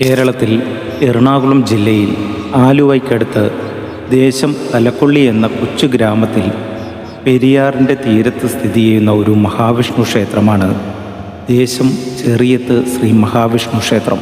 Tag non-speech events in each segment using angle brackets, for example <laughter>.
കേരളത്തിൽ എറണാകുളം ജില്ലയിൽ ആലുവയ്ക്കടുത്ത് ദേശം തലക്കൊള്ളി എന്ന കൊച്ചു ഗ്രാമത്തിൽ പെരിയാറിന്റെ തീരത്ത് സ്ഥിതി ചെയ്യുന്ന ഒരു മഹാവിഷ്ണു ക്ഷേത്രമാണ്. ദേശം ചെറിയത്ത് ശ്രീ മഹാവിഷ്ണു ക്ഷേത്രം.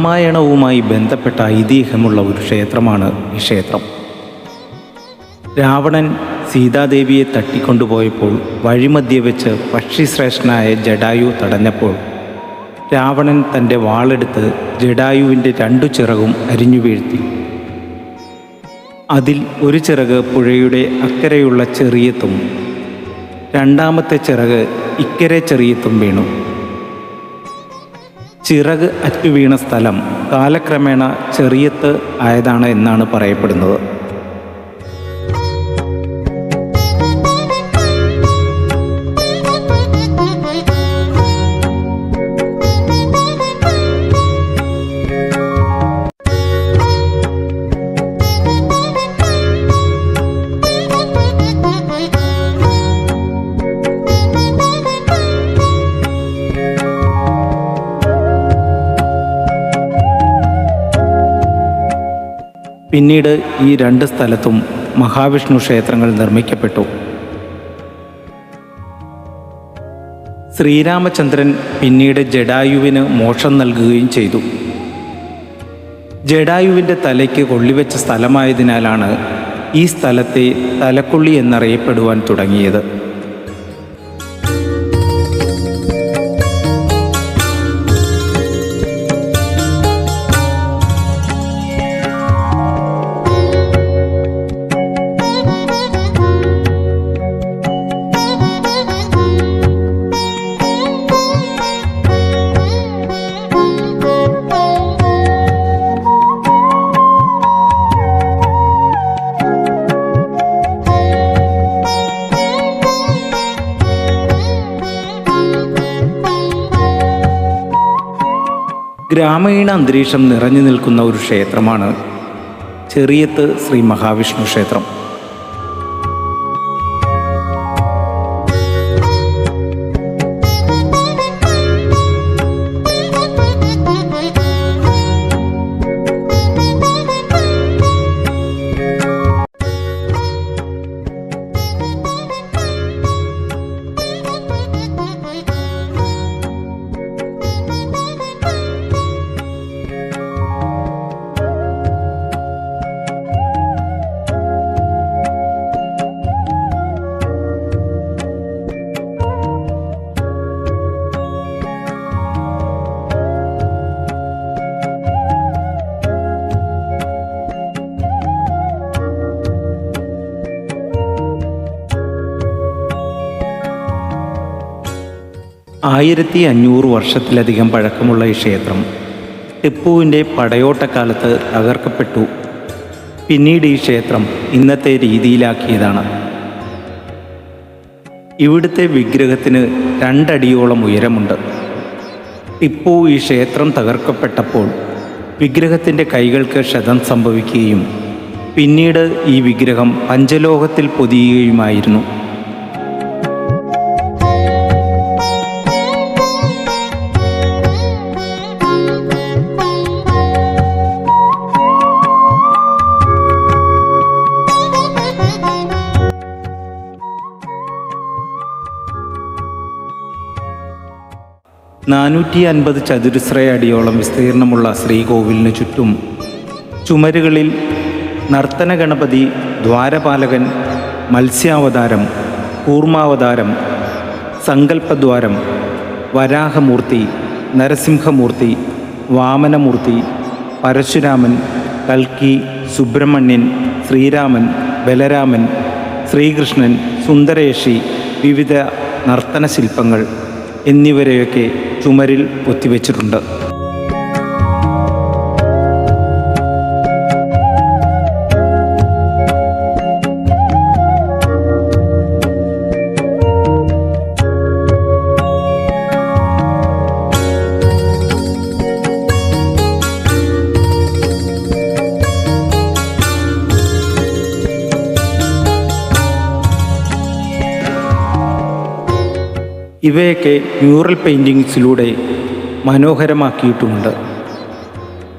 രാമായണവുമായി ബന്ധപ്പെട്ട ഐതിഹ്യമുള്ള ഒരു ക്ഷേത്രമാണ് ഈ ക്ഷേത്രം. രാവണൻ സീതാദേവിയെ തട്ടിക്കൊണ്ടുപോയപ്പോൾ വഴിമധ്യേ വെച്ച് പക്ഷിശ്രേഷ്ഠനായ ജഡായു തടഞ്ഞപ്പോൾ രാവണൻ തന്റെ വാളെടുത്ത് ജഡായുവിന്റെ രണ്ടു ചിറകും അരിഞ്ഞു വീഴ്ത്തി. അതിൽ ഒരു ചിറക് പുഴയുടെ അക്കരെയുള്ള ചെറിയത്തും രണ്ടാമത്തെ ചിറക് ഇക്കരെ ചെറിയത്തും വീണു. ചിറക് അറ്റുവീണ സ്ഥലം കാലക്രമേണ ചെറിയത്ത് ആയതാണ് എന്നാണ് പറയപ്പെടുന്നത്. പിന്നീട് ഈ രണ്ട് സ്ഥലത്തും മഹാവിഷ്ണു ക്ഷേത്രങ്ങൾ നിർമ്മിക്കപ്പെട്ടു. ശ്രീരാമചന്ദ്രൻ പിന്നീട് ജഡായുവിന് മോക്ഷം നൽകുകയും ചെയ്തു. ജഡായുവിന്റെ തലയ്ക്ക് കൊള്ളിവെച്ച സ്ഥലമായതിനാലാണ് ഈ സ്ഥലത്തെ തലക്കൊള്ളി എന്നറിയപ്പെടുവാൻ തുടങ്ങിയത്. ഗ്രാമീണ അന്തരീക്ഷം നിറഞ്ഞു നിൽക്കുന്ന ഒരു ക്ഷേത്രമാണ് ചെറിയത്ത് ശ്രീ മഹാവിഷ്ണു ക്ഷേത്രം. ആയിരത്തി അഞ്ഞൂറ് വർഷത്തിലധികം പഴക്കമുള്ള ഈ ക്ഷേത്രം ടിപ്പുവിന്റെ പടയോട്ടക്കാലത്ത് തകർക്കപ്പെട്ടു. പിന്നീട് ഈ ക്ഷേത്രം ഇന്നത്തെ രീതിയിലാക്കിയതാണ്. ഇവിടുത്തെ വിഗ്രഹത്തിന് രണ്ടടിയോളം ഉയരമുണ്ട്. ടിപ്പു ഈ ക്ഷേത്രം തകർക്കപ്പെട്ടപ്പോൾ വിഗ്രഹത്തിന്റെ കൈകൾക്ക് ക്ഷതം സംഭവിക്കുകയും പിന്നീട് ഈ വിഗ്രഹം പഞ്ചലോഹത്തിൽ പൊതിയുകയുമായിരുന്നു. നാനൂറ്റി അൻപത് ചതുരശ്ര അടിയോളം വിസ്തീർണമുള്ള ശ്രീകോവിലിന് ചുറ്റും ചുമരുകളിൽ നർത്തന ഗണപതി ദ്വാരപാലകൻ മത്സ്യാവതാരം കൂർമാവതാരം സങ്കല്പദ്വാരം വരാഹമൂർത്തി നരസിംഹമൂർത്തി വാമനമൂർത്തി പരശുരാമൻ കൽക്കി സുബ്രഹ്മണ്യൻ ശ്രീരാമൻ ബലരാമൻ ശ്രീകൃഷ്ണൻ സുന്ദരേഷി വിവിധ നർത്തന ശില്പങ്ങൾ എന്നിവരെയൊക്കെ ചുമരിൽ ഒത്തിവെച്ചിട്ടുണ്ട് ഇവയൊക്കെ മ്യൂറൽ പെയിന്റിങ്സിലൂടെ മനോഹരമാക്കിയിട്ടുമുണ്ട്.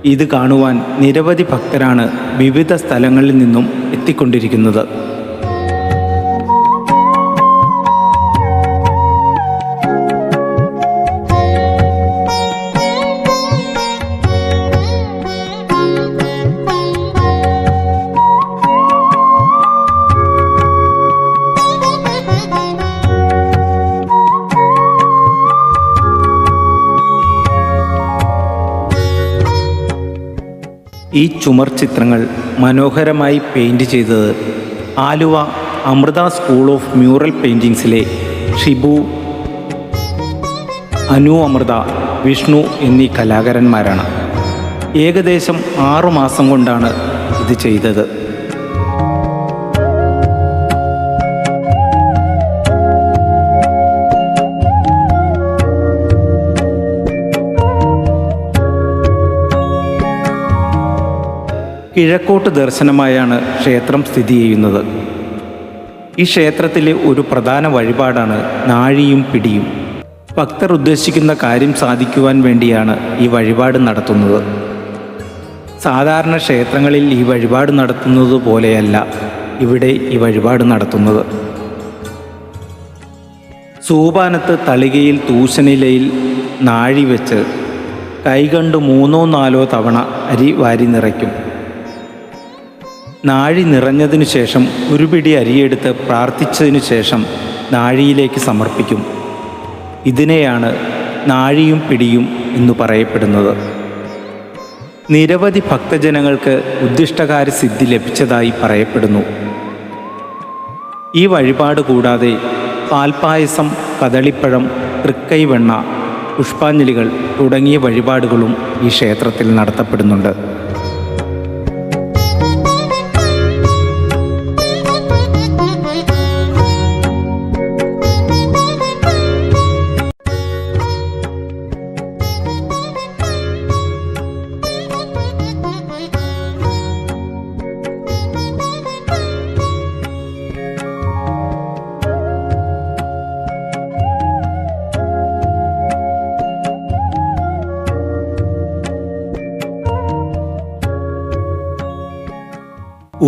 ഇത് കാണുവാൻ നിരവധി ഭക്തരാണ് വിവിധ സ്ഥലങ്ങളിൽ നിന്നും എത്തിക്കൊണ്ടിരിക്കുന്നത്. ഈ ചുമർ ചിത്രങ്ങൾ മനോഹരമായി പെയിന്റ് ചെയ്തത് Aluva Amrita school of mural പെയിന്റിങ്സിലെ Shibu Anu Amrita Vishnu എന്നീ കലാകാരന്മാരാണ്. ഏകദേശം ആറു മാസം കൊണ്ടാണ് ഇത് ചെയ്തത്. കിഴക്കോട്ട് ദർശനമായാണ് ക്ഷേത്രം സ്ഥിതി ചെയ്യുന്നത്. ഈ ക്ഷേത്രത്തിലെ ഒരു പ്രധാന വഴിപാടാണ് നാഴിയും പിടിയും. ഭക്തർ ഉദ്ദേശിക്കുന്ന കാര്യം സാധിക്കുവാൻ വേണ്ടിയാണ് ഈ വഴിപാട് നടത്തുന്നത്. സാധാരണ ക്ഷേത്രങ്ങളിൽ ഈ വഴിപാട് നടത്തുന്നത് പോലെയല്ല ഇവിടെ ഈ വഴിപാട് നടത്തുന്നത്. സൂപാനത്ത് തളികയിൽ തൂശനിലയിൽ നാഴി വെച്ച് കൈകണ്ട് മൂന്നോ നാലോ തവണ അരി വാരി നിറയ്ക്കും. നാഴി നിറഞ്ഞതിനു ശേഷം ഒരു പിടി അരിയെടുത്ത് പ്രാർത്ഥിച്ചതിനു ശേഷം നാഴിയിലേക്ക് സമർപ്പിക്കും. ഇതിനെയാണ് നാഴിയും പിടിയും എന്ന് പറയപ്പെടുന്നത്. നിരവധി ഭക്തജനങ്ങൾക്ക് ഉദ്ദിഷ്ടകാര്യ സിദ്ധി ലഭിച്ചതായി പറയപ്പെടുന്നു. ഈ വഴിപാട് കൂടാതെ പാൽപ്പായസം കദളിപ്പഴം തൃക്കൈവെണ്ണ പുഷ്പാഞ്ജലികൾ തുടങ്ങിയ വഴിപാടുകളും ഈ ക്ഷേത്രത്തിൽ നടത്തപ്പെടുന്നുണ്ട്.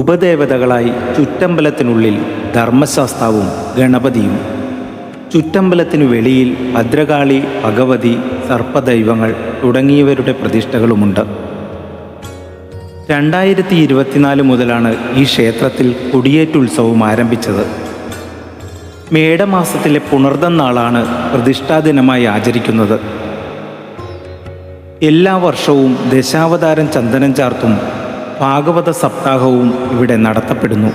ഉപദേവതകളായി ചുറ്റമ്പലത്തിനുള്ളിൽ ധർമ്മശാസ്താവും ഗണപതിയും. ചുറ്റമ്പലത്തിനു വെളിയിൽ ഭദ്രകാളി ഭഗവതി സർപ്പദൈവങ്ങൾ തുടങ്ങിയവരുടെ പ്രതിഷ്ഠകളുമുണ്ട്. രണ്ടായിരത്തി ഇരുപത്തിനാല് മുതലാണ് ഈ ക്ഷേത്രത്തിൽ കൊടിയേറ്റുത്സവം ആരംഭിച്ചത്. മേടമാസത്തിലെ പുണർദം നാളാണ് പ്രതിഷ്ഠാ ദിനമായി ആചരിക്കുന്നത്. എല്ലാ വർഷവും ദശാവതാരം ചന്ദനം ചാർത്തും ഭാഗവത സപ്താഹവും ഇവിടെ നടത്തപ്പെടുന്നു.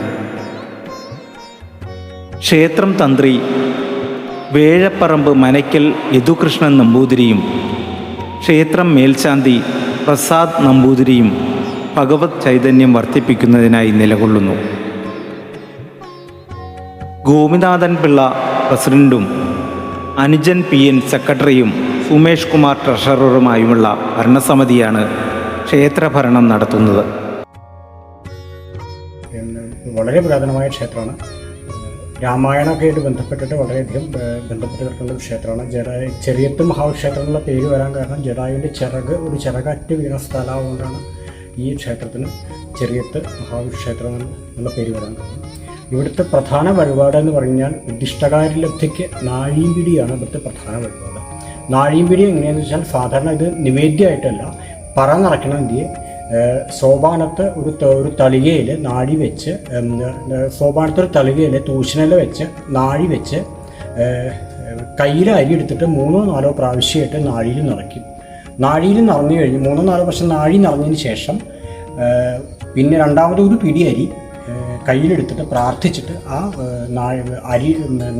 ക്ഷേത്രം തന്ത്രി വേഴപ്പറമ്പ് മനയ്ക്കൽ യദുകൃഷ്ണൻ നമ്പൂതിരിയും ക്ഷേത്രം മേൽശാന്തി പ്രസാദ് നമ്പൂതിരിയും ഭഗവത് ചൈതന്യം വർദ്ധിപ്പിക്കുന്നതിനായി നിലകൊള്ളുന്നു. ഗോപിനാഥൻ പിള്ള പ്രസിഡന്റും അനുജൻ പി എൻ സെക്രട്ടറിയും സുമേഷ് കുമാർ ട്രഷററുമായുമുള്ള ഭരണസമിതിയാണ് ക്ഷേത്രഭരണം നടത്തുന്നത്. വളരെ പുരാതനമായ ക്ഷേത്രമാണ്. രാമായണമൊക്കെയായിട്ട് ബന്ധപ്പെട്ടിട്ട് വളരെയധികം ബന്ധപ്പെട്ട് കിടക്കുന്ന ഒരു ക്ഷേത്രമാണ്. ജഡ ചെറിയത്ത് മഹാക്ഷേത്രം എന്നുള്ള പേര് വരാൻ കാരണം ജഡായുവിന്റെ ചിറക് ഒരു ചിറകറ്റ് വീണ സ്ഥലമായതുകൊണ്ടാണ് ഈ ക്ഷേത്രത്തിന് ചെറിയത്ത് മഹാക്ഷേത്രം എന്നുള്ള പേര് വരാൻ കാരണം. ഇവിടുത്തെ പ്രധാന വഴിപാട് എന്ന് പറഞ്ഞാൽ ഉദ്ദിഷ്ടകാര്യലബ്ധിക്ക് നാഴിയും ഇവിടുത്തെ പ്രധാന വഴിപാട്. നാഴിയും പിടി എങ്ങനെയാണെന്ന് വെച്ചാൽ സാധാരണ ഇത് നിവേദ്യമായിട്ടല്ല പറ നിറയ്ക്കണമെങ്കിൽ സോപാനത്ത് ഒരു ഒരു തളികയിൽ നാഴി വെച്ച് സോപാനത്ത് ഒരു തളികയിൽ തൂശനില വെച്ച് നാഴി വെച്ച് കയ്യിൽ അരി എടുത്തിട്ട് മൂന്നോ നാലോ പ്രാവശ്യമായിട്ട് നാഴിയിൽ നിറയ്ക്കും. നാഴിയിൽ നിറഞ്ഞു കഴിഞ്ഞ് മൂന്നോ നാലോ പ്രാവശ്യം നാഴി നിറഞ്ഞതിന് ശേഷം പിന്നെ രണ്ടാമത് ഒരു പിടി അരി കയ്യിലെടുത്തിട്ട് പ്രാർത്ഥിച്ചിട്ട് ആ അരി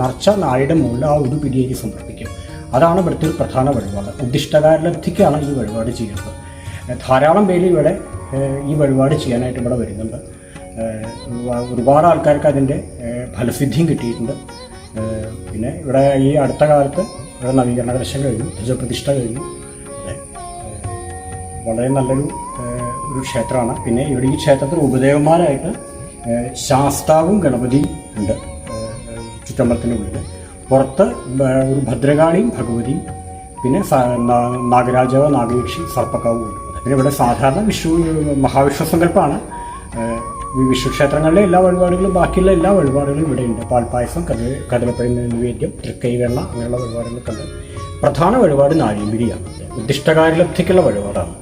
നിറച്ച നാഴിയുടെ മുകളിൽ ആ ഒരു പിടി അരി സമർപ്പിക്കും. അതാണ് ഇവിടുത്തെ ഒരു പ്രധാന വഴിപാട്. ഉദ്ദിഷ്ടകാരലബ്ധിക്കാണ് ഈ വഴിപാട് ചെയ്യുന്നത്. ധാരാളം പേര് ഇവിടെ ഈ വഴിപാട് ചെയ്യാനായിട്ട് ഇവിടെ വരുന്നുണ്ട്. ഒരുപാട് ആൾക്കാർക്ക് അതിന്റെ ഫലസിദ്ധിയും കിട്ടിയിട്ടുണ്ട്. പിന്നെ ഇവിടെ ഈ അടുത്ത കാലത്ത് ഇവിടെ നവീകരണ കലശം കഴിഞ്ഞു ധ്വജപ്രതിഷ്ഠ കഴിഞ്ഞു. വളരെ നല്ലൊരു ഒരു ക്ഷേത്രമാണ്. പിന്നെ ഇവിടെ ഈ ക്ഷേത്രത്തിൽ ഉപദേവന്മാരായിട്ട് ശാസ്താവും ഗണപതിയും ഉണ്ട് ചുറ്റമ്പലത്തിന്റെ ഉള്ളിൽ പുറത്ത് ഒരു ഭദ്രകാളിയും ഭഗവതിയും പിന്നെ നാഗരാജാവ് നാഗയക്ഷി സർപ്പക്കാവും ഉണ്ട് പിന്നെ ഇവിടെ സാധാരണ വിഷു മഹാവിഷ്ണു സങ്കല്പമാണ്. വിഷു ക്ഷേത്രങ്ങളിലെ എല്ലാ വഴിപാടുകളും ബാക്കിയുള്ള എല്ലാ വഴിപാടുകളും ഇവിടെയുണ്ട്. പാൽപ്പായസം കഥ കടലപ്പഴി നിവേദ്യം തൃക്കൈ വെണ്ണ അങ്ങനെയുള്ള വഴിപാടുകളൊക്കെ ഉണ്ട്. പ്രധാന വഴിപാട് നാഴിമ്പിരിയാണ് ഉദ്ദിഷ്ടകാര്യലബ്ധിക്കുള്ള വഴിപാടാണ്.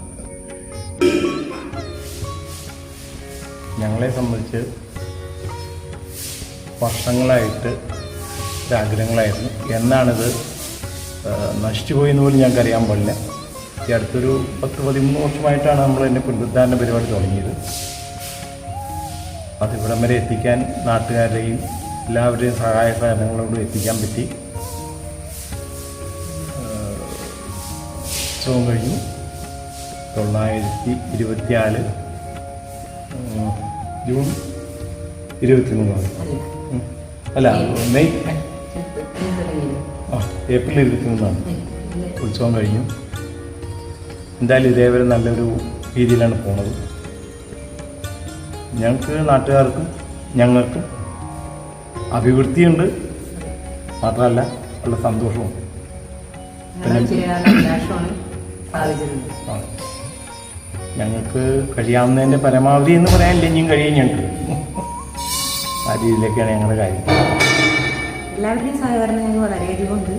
ഞങ്ങളെ സംബന്ധിച്ച് വർഷങ്ങളായിട്ട് ഒരാഗ്രഹങ്ങളായിരുന്നു. എന്നാണിത് നശിച്ചു പോയി എന്ന് പോലും ഞങ്ങൾക്കറിയാൻ പാടില്ല. ഈ അടുത്തൊരു പത്ത് പതിമൂന്ന് വർഷമായിട്ടാണ് നമ്മൾ എന്റെ പുനരുദ്ധാരണ പരിപാടി തുടങ്ങിയത്. അതിവിടം വരെ എത്തിക്കാൻ നാട്ടുകാരുടെയും എല്ലാവരുടെയും സഹായ സഹകരണങ്ങളോട് എത്തിക്കാൻ പറ്റി. ഉത്സവം കഴിഞ്ഞു. തൊള്ളായിരത്തി ഇരുപത്തിനാല് ജൂൺ ഇരുപത്തിമൂന്നാണ്. അല്ല മെയ് ആ ഏപ്രിൽ ഇരുപത്തിമൂന്നാണ് ഉത്സവം കഴിഞ്ഞു. എന്തായാലും ഇതേവരെ നല്ലൊരു രീതിയിലാണ് പോണത്. ഞങ്ങൾക്ക് നാട്ടുകാർക്കും ഞങ്ങൾക്കും അഭിവൃദ്ധിയുണ്ട്. മാത്രമല്ല ഉള്ള സന്തോഷമുണ്ട്. ഞങ്ങൾക്ക് കഴിയാവുന്നതിന്റെ പരമാവധി എന്ന് പറയാൻ ഇനിയും കഴിയും ഞങ്ങൾക്ക് ആ രീതിയിലൊക്കെയാണ് ഞങ്ങളുടെ കാര്യം. എല്ലാവരുടെയും സഹകരണം വളരെയധികം ഉണ്ട്.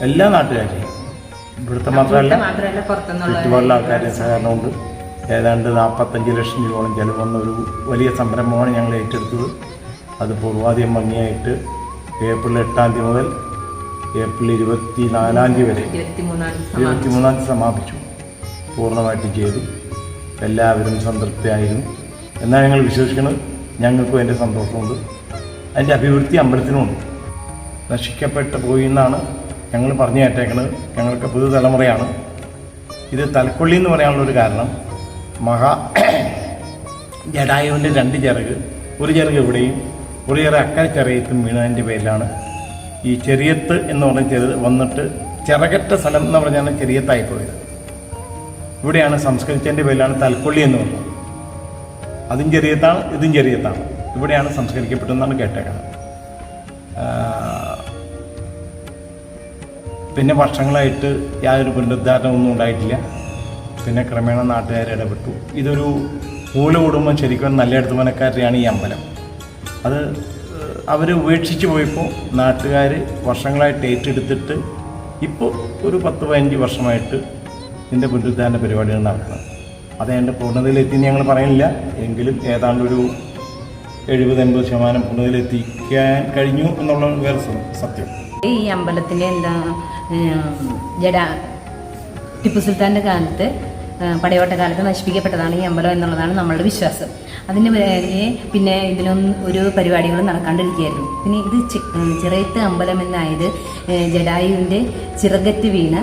എല്ലാ നാട്ടുകാരെയും ഇവിടുത്തെ മാത്രമല്ല ചുറ്റുപാടുള്ള ആൾക്കാരുടെ സഹകരണമുണ്ട്. ഏതാണ്ട് നാൽപ്പത്തഞ്ച് ലക്ഷം രൂപയോളം ചെലവ് വന്ന ഒരു വലിയ സംരംഭമാണ് ഞങ്ങൾ ഏറ്റെടുത്തത്. അത് പൂർവാധികം ഭംഗിയായിട്ട് ഏപ്രിൽ എട്ടാം തീയതി മുതൽ ഏപ്രിൽ ഇരുപത്തി നാലാം തീയതി വരെ ഇരുപത്തി മൂന്നാം തീയതി സമാപിച്ചു. പൂർണമായിട്ട് ചെയ്തു. എല്ലാവരും സംതൃപ്തിയായിരുന്നു. എന്നാൽ ഞങ്ങൾ വിശ്വസിക്കുന്നത്? ഞങ്ങൾക്കും അതിന്റെ സന്തോഷമുണ്ട്. അതിന്റെ അഭിവൃദ്ധി അമ്പലത്തിനുമുണ്ട്. നശിക്കപ്പെട്ട് പോയി എന്നാണ് ഞങ്ങൾ പറഞ്ഞു കേട്ടേക്കുന്നത് ഞങ്ങൾക്ക് പുതുതലമുറയാണ്. ഇത് തലക്കൊള്ളി എന്ന് പറയാനുള്ളൊരു കാരണം മഹാ ജഡായുവിന്റെ രണ്ട് ചിറക് ഒരു ചിറക് ഇവിടെയും ഒരു ചിറക് അക്കരെ ചെറിയത്തും വീണതിന്റെ പേരിലാണ്. ഈ ചെറിയത്ത് എന്ന് പറഞ്ഞ ചെറു വന്നിട്ട് ചിറകറ്റ സ്ഥലം എന്ന് പറഞ്ഞാൽ ചെറിയത്തായി പോയത് ഇവിടെയാണ് സംസ്കരിച്ചതിന്റെ പേരിലാണ് തലക്കൊള്ളി എന്ന് പറഞ്ഞത്. അതും ചെറിയത്താണ് ഇതും ചെറിയത്താണ്. ഇവിടെയാണ് സംസ്കരിക്കപ്പെട്ടതെന്നാണ് കേട്ടേക്കുന്നത് പിന്നെ വർഷങ്ങളായിട്ട് യാതൊരു പുനരുദ്ധാരണമൊന്നും ഉണ്ടായിട്ടില്ല. പിന്നെ ക്രമേണ നാട്ടുകാരെ ഇടപെട്ടു. ഇതൊരു മൂല കുടുംബം ശരിക്കും നല്ല എടുത്തുമനക്കാരുടെയാണ് ഈ അമ്പലം. അത് അവർ ഉപേക്ഷിച്ച് പോയപ്പോൾ നാട്ടുകാർ വർഷങ്ങളായിട്ട് ഏറ്റെടുത്തിട്ട് ഇപ്പോൾ ഒരു പത്ത് പതിനഞ്ച് വർഷമായിട്ട് ഇതിന്റെ പുനരുദ്ധാരണ പരിപാടികൾ നടക്കുന്നത്. അത് അതിന്റെ പൂർണതയിലെത്തി ഞങ്ങൾ പറയുന്നില്ല. എങ്കിലും ഏതാണ്ട് ഒരു എഴുപത് എൺപത് ശതമാനം പൂർണതയിലെത്തിക്കാൻ കഴിഞ്ഞു എന്നുള്ള വേറെ സത്യം. ഈ അമ്പലത്തിന്റെ എന്താ ജഡ ടിപ്പു സുൽത്താന്റെ കാലത്ത് പടയോട്ട കാലത്ത് നശിപ്പിക്കപ്പെട്ടതാണ് ഈ അമ്പലം എന്നുള്ളതാണ് നമ്മളുടെ വിശ്വാസം. അതിന് പിന്നെ ഇതിലൊന്നും ഒരു പരിപാടികളും നടക്കാണ്ടിരിക്കുകയായിരുന്നു. പിന്നെ ഇത് ചിറയത്ത് അമ്പലം എന്നായത് ജഡായുവിന്റെ ചിറകറ്റ് വീണ്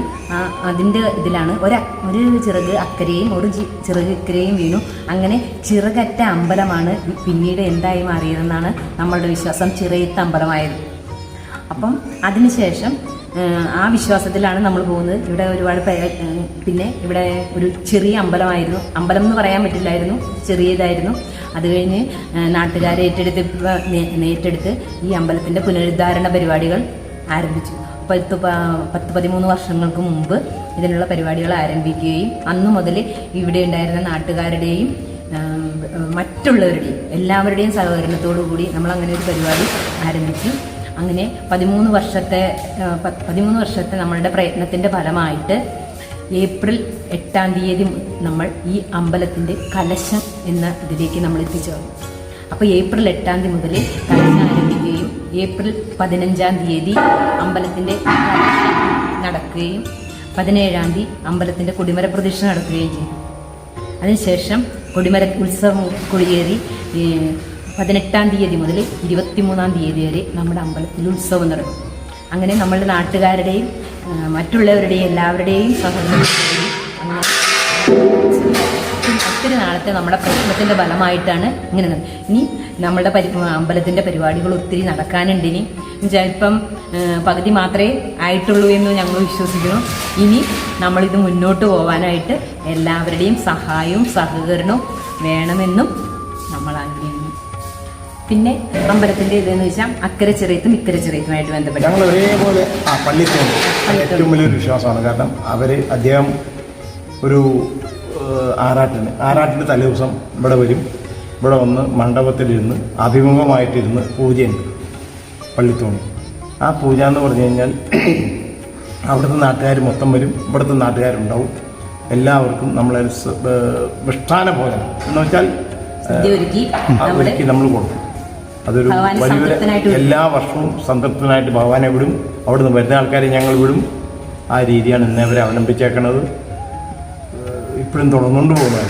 അതിന്റെ ഇതിലാണ് ഒരു ഒരു ചിറക് അക്കരയും ഒരു ചിറക് ഇക്കരയും വീണു. അങ്ങനെ ചിറകറ്റ അമ്പലമാണ് പിന്നീട് എന്തായി മാറിയതെന്നാണ് നമ്മളുടെ വിശ്വാസം ചിറയത്ത് അമ്പലമായത്. അപ്പം അതിനുശേഷം ആ വിശ്വാസത്തിലാണ് നമ്മൾ പോകുന്നത്. ഇവിടെ ഒരുപാട് പിന്നെ ഇവിടെ ഒരു ചെറിയ അമ്പലമായിരുന്നു. അമ്പലം എന്ന് പറയാൻ പറ്റില്ലായിരുന്നു. ചെറിയതായിരുന്നു. അത് കഴിഞ്ഞ് നാട്ടുകാരെ ഏറ്റെടുത്ത് ഏറ്റെടുത്ത് ഈ അമ്പലത്തിന്റെ പുനരുദ്ധാരണ പരിപാടികൾ ആരംഭിച്ചു. പത്ത് പത്ത് പതിമൂന്ന് വർഷങ്ങൾക്ക് മുമ്പ് ഇതിനുള്ള പരിപാടികൾ ആരംഭിക്കുകയും അന്നു മുതൽ ഇവിടെ ഉണ്ടായിരുന്ന നാട്ടുകാരുടെയും മറ്റുള്ളവരുടെയും എല്ലാവരുടെയും സഹകരണത്തോടു കൂടി നമ്മൾ അങ്ങനെ ഒരു പരിപാടി ആരംഭിച്ചു. അങ്ങനെ പതിമൂന്ന് വർഷത്തെ പതിമൂന്ന് വർഷത്തെ നമ്മളുടെ പ്രയത്നത്തിന്റെ ഫലമായിട്ട് ഏപ്രിൽ എട്ടാം തീയതി നമ്മൾ ഈ അമ്പലത്തിന്റെ കലശം എന്ന ഇതിലേക്ക് നമ്മൾ എത്തിച്ചേർന്നു. അപ്പോൾ ഏപ്രിൽ എട്ടാം തീയതി മുതൽ കലശം ആരംഭിക്കുകയും ഏപ്രിൽ പതിനഞ്ചാം തീയതി അമ്പലത്തിന്റെ കലശം നടക്കുകയും പതിനേഴാം തീയതി അമ്പലത്തിന്റെ കൊടിമര പ്രതീക്ഷ നടക്കുകയും ചെയ്തു. അതിനുശേഷം കൊടിമര ഉത്സവം കൊടിയേറി പതിനെട്ടാം തീയതി മുതൽ ഇരുപത്തിമൂന്നാം തീയതി വരെ നമ്മുടെ അമ്പലത്തിൽ ഉത്സവം നടക്കും. അങ്ങനെ നമ്മളുടെ നാട്ടുകാരുടെയും മറ്റുള്ളവരുടെയും എല്ലാവരുടെയും സഹകരണം ഒത്തിരി നാളത്തെ നമ്മുടെ പ്രശ്നത്തിന്റെ ഫലമായിട്ടാണ് ഇങ്ങനെ ഇനി നമ്മളുടെ പരി അമ്പലത്തിന്റെ പരിപാടികൾ ഒത്തിരി നടക്കാനുണ്ട് ഇനി. ചിലപ്പം പകുതി മാത്രമേ ആയിട്ടുള്ളൂ എന്ന് ഞങ്ങൾ വിശ്വസിക്കുന്നു. ഇനി നമ്മളിത് മുന്നോട്ട് പോകാനായിട്ട് എല്ലാവരുടെയും സഹായവും സഹകരണവും വേണമെന്നും നമ്മൾ ആഗ്രഹിക്കുന്നു. പിന്നെ അമ്പലത്തിന്റെ ഇതെന്ന് വെച്ചാൽ അക്കരെ ചെറിയത്തും ഇക്കര ചെറിയത്തുമായിട്ട് ബന്ധപ്പെട്ട്. ഞങ്ങൾ ഒരേപോലെ ആ പള്ളിത്തോണ്ട് ഏറ്റവും വലിയൊരു വിശ്വാസമാണ്. കാരണം അവർ അദ്ദേഹം ഒരു ആറാട്ടിന് ആറാട്ടിന് തലേദിവസം ഇവിടെ വരും. ഇവിടെ വന്ന് മണ്ഡപത്തിലിരുന്ന് അഭിമുഖമായിട്ടിരുന്ന് പൂജയുണ്ട് പള്ളിത്തോണി ആ പൂജ എന്ന് പറഞ്ഞു കഴിഞ്ഞാൽ <clears throat> അവിടുത്തെ നാട്ടുകാർ മൊത്തം വരും. ഇവിടുത്തെ നാട്ടുകാരുണ്ടാവും. എല്ലാവർക്കും നമ്മളെ വിഷ്ഠാന ഭോജനം. എന്ന് വെച്ചാൽ ഒരുക്കി നമ്മൾ കൊടുക്കും. അതൊരു വലിയൊരു എല്ലാ വർഷവും സംതൃപ്തനായിട്ട് ഭഗവാനെ വിടും. അവിടുന്ന് വരുന്ന ആൾക്കാരെ ഞങ്ങൾ വിടും. ആ രീതിയാണ് ഇന്നേവരെ അവലംബിച്ചേക്കുന്നത് ഇപ്പോഴും തുടർന്നുകൊണ്ട് പോകുന്നത്